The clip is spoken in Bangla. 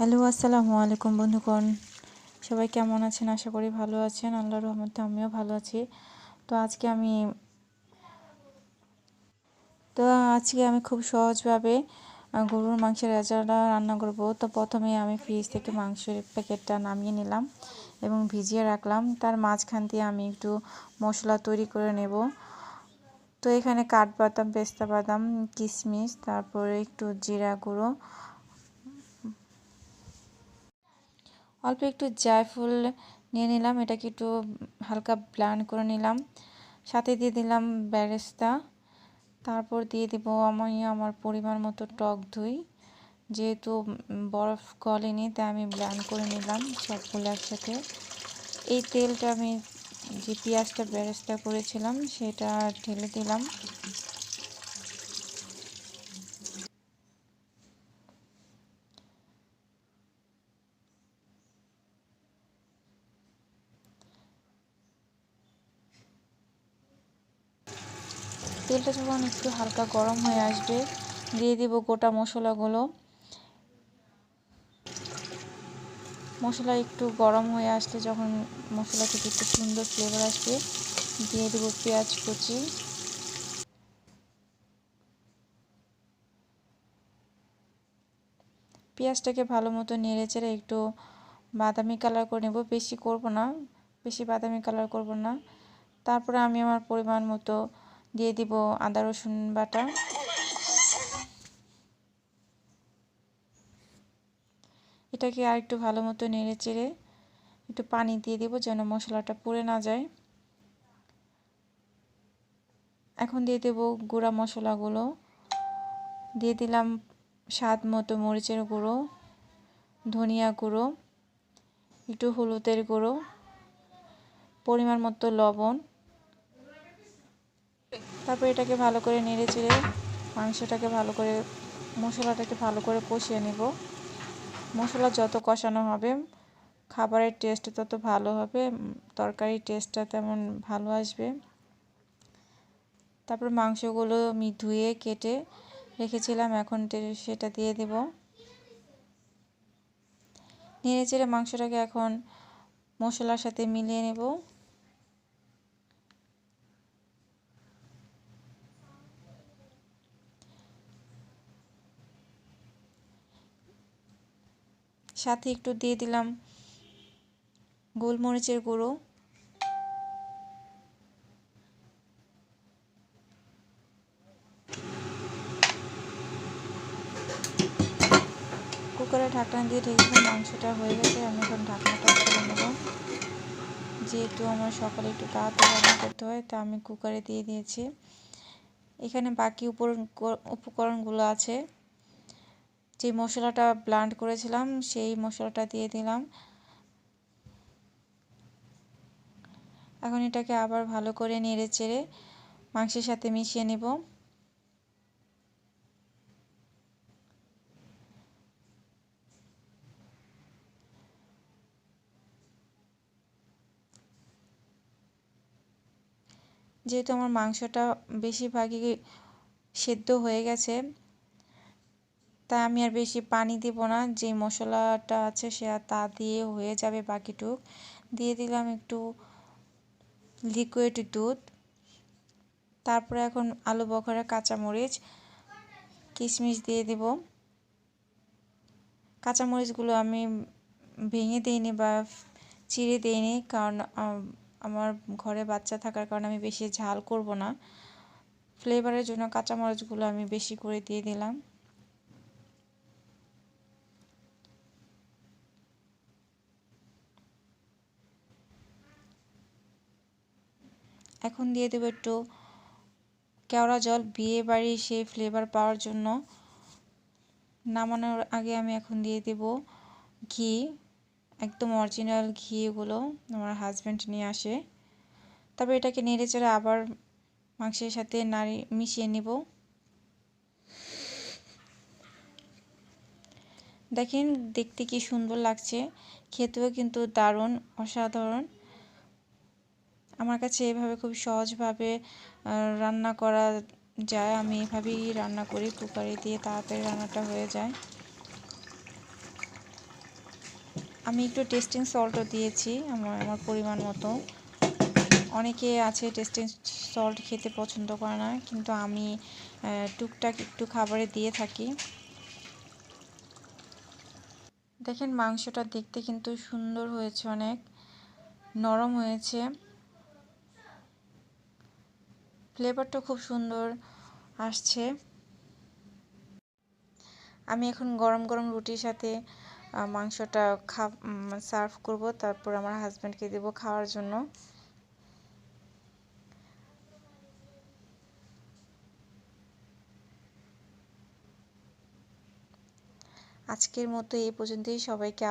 হ্যালো, আসসালামু আলাইকুম বন্ধুগণ। সবাই কেমন আছেন? আশা করি ভালো আছেন। আল্লাহর রহমতে আমিও ভালো আছি। তো আজকে আমি তো আজকে আমি খুব সহজভাবে গরুর মাংসের রেজাটা রান্না করব। তো প্রথমে আমি ফ্রিজ থেকে মাংসের প্যাকেটটা নামিয়ে নিলাম এবং ভিজিয়ে রাখলাম। তার মাঝখান দিয়ে আমি একটু মশলা তৈরি করে নেব। তো এখানে কাঠবাদাম পেস্তা বাদাম কিশমিশ, তারপরে একটু জিরা গুঁড়ো অল্প একটু জায়ফুল নিয়ে নিলাম, এটাকে একটু হালকা ব্লান্ড করে নিলাম। সাথে দিয়ে দিলাম ব্যারেস্তা। তারপর দিয়ে দেব আমি আমার পরিমাণ মতো টক দই। যেহেতু বরফ গলেনি, তাই আমি ব্লান্ড করে নিলাম সবগুলো একসাথে। এই তেলটা আমি যে পেঁয়াজটা ব্যারেস্তা করেছিলাম, সেটা ঢেলে দিলাম। তেলটা যখন একটু হালকা গরম হয়ে আসবে, দিয়ে দিব গোটা মশলাগুলো। মশলা একটু গরম হয়ে আসলে যখন মশলা থেকে একটু সুন্দর ফ্লেভার আসবে, দিয়ে দেব পেঁয়াজ কুচি। পেঁয়াজটাকে ভালো মতো নেড়ে চেড়ে একটু বাদামি কালার করে নেব। বেশি করব না, বেশি বাদামি কালার করব না। তারপরে আমি আমার পরিমাণ মতো দিয়ে দিব আদা, রসুন বাটা। এটাকে আর একটু ভালো মতো নেড়ে চেড়ে একটু পানি দিয়ে দিব যেন মশলাটা পুড়ে না যায়। এখন দিয়ে দেব গুঁড়া মশলাগুলো। দিয়ে দিলাম স্বাদ মতো মরিচের গুঁড়ো, ধনিয়া গুঁড়ো, একটু হলুদের গুঁড়ো, পরিমাণ মতো লবণ। তারপর এটাকে ভালো করে নেড়ে চেড়ে মাংসটাকে ভালো করে, মশলাটাকে ভালো করে কষিয়ে নেব। মশলা যত কষানো হবে, খাবারের টেস্ট তত ভালো হবে তরকারির টেস্টটা তেমন ভালো আসবে। তারপর মাংসগুলো আমি ধুয়ে কেটে রেখেছিলাম, এখন সেটা দিয়ে দেব। নেড়ে চেড়ে মাংসটাকে এখন মশলার সাথে মিলিয়ে নেব। সাথে একটু দিয়ে দিলাম গোলমরিচের গুঁড়ো। কুকারে ঢাকনা দিয়ে ঢেকে মাংসটা হয়ে গেছে, আমি এখন ঢাকনাটা খুলে নেব। যেহেতু আমার সকালে একটু তাড়াতাড়ি রান্না করতে হয়, তা আমি কুকারে দিয়ে দিয়েছি। এখানে বাকি উপকরণগুলো আছে। যে মশলাটা ব্লান্ড করেছিলাম, সেই মশলাটা দিয়ে দিলাম। এখন এটাকে আবার ভালো করে নেড়ে চেড়ে মাংসের সাথে মিশিয়ে নেব। যেহেতু আমার মাংসটা বেশিরভাগই সেদ্ধ হয়ে গেছে তাই আমি আর বেশি পানি দিব না। যে মশলাটা আছে সে আর তা দিয়ে হয়ে যাবে বাকিটুক। দিয়ে দিলাম একটু লিকুইড দুধ। তারপরে এখন আলু বখরা, কাঁচামরিচ, কিশমিশ দিয়ে দিব। কাঁচামরিচগুলো আমি ভেঙে দিইনি বা চিড়ে দিইনি কারণ আমার ঘরে বাচ্চা থাকার কারণে আমি বেশি ঝাল করব না। ফ্লেভারের জন্য কাঁচামরিচগুলো আমি বেশি করে দিয়ে দিলাম। এখন দিয়ে দেবো একটু কেওড়া জল। বিয়ে বাড়ি সেই ফ্লেভার পাওয়ার জন্য নামানোর আগে আমি এখন দিয়ে দেব ঘি, একদম অরিজিনাল ঘি এগুলো আমার হাজব্যান্ড নিয়ে আসে। তারপর এটাকে নেড়ে চেড়ে আবার মাংসের সাথে নাড়ি, মিশিয়ে নেব। দেখেন দেখতে কি সুন্দর লাগছে। খেতেও কিন্তু দারুণ, অসাধারণ। আমার কাছে এভাবে খুব সহজভাবে রান্না করা যায়। আমি এভাবেই রান্না করি, কুকারে দিয়ে তাড়াতাড়ি রান্নাটা হয়ে যায়। আমি একটু টেস্টিং সল্টও দিয়েছি আমার আমার পরিমাণ মতো। অনেকে আছে টেস্টিং সল্ট খেতে পছন্দ করে না, কিন্তু আমি টুকটাক একটু খাবারে দিয়ে থাকি। দেখেন মাংসটা দেখতে কিন্তু সুন্দর হয়েছে, অনেক নরম হয়েছে। ফ্লেভারটা খুব সুন্দর আসছে। আমি এখন গরম গরম রুটির সাথে মাংসটা খা সার্ভ করব, তারপর আমার হাজব্যান্ডকে দেব খাওয়ার জন্য। আজকের মতো এই পর্যন্তই, সবাইকে